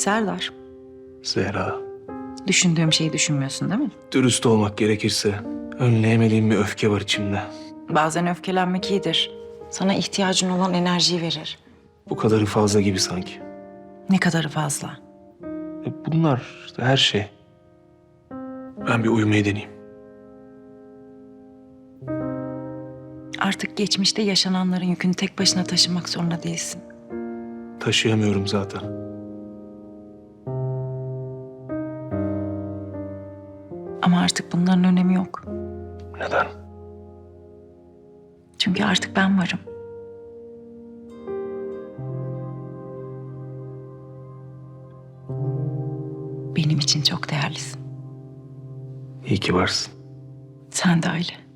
Serdar, Zehra, düşündüğüm şeyi düşünmüyorsun değil mi? dürüst olmak gerekirse önleyemediğim bir öfke var içimde. Bazen öfkelenmek iyidir. Sana ihtiyacın olan enerjiyi verir. Bu kadarı fazla gibi sanki. Ne kadarı fazla. E bunlar işte her şey. Ben bir uyumayı deneyeyim. Artık geçmişte yaşananların yükünü tek başına taşımak zorunda değilsin. Taşıyamıyorum zaten. Ama artık bunların önemi yok. Neden? Çünkü artık ben varım. Benim için çok değerlisin. İyi ki varsın. Sen de öyle.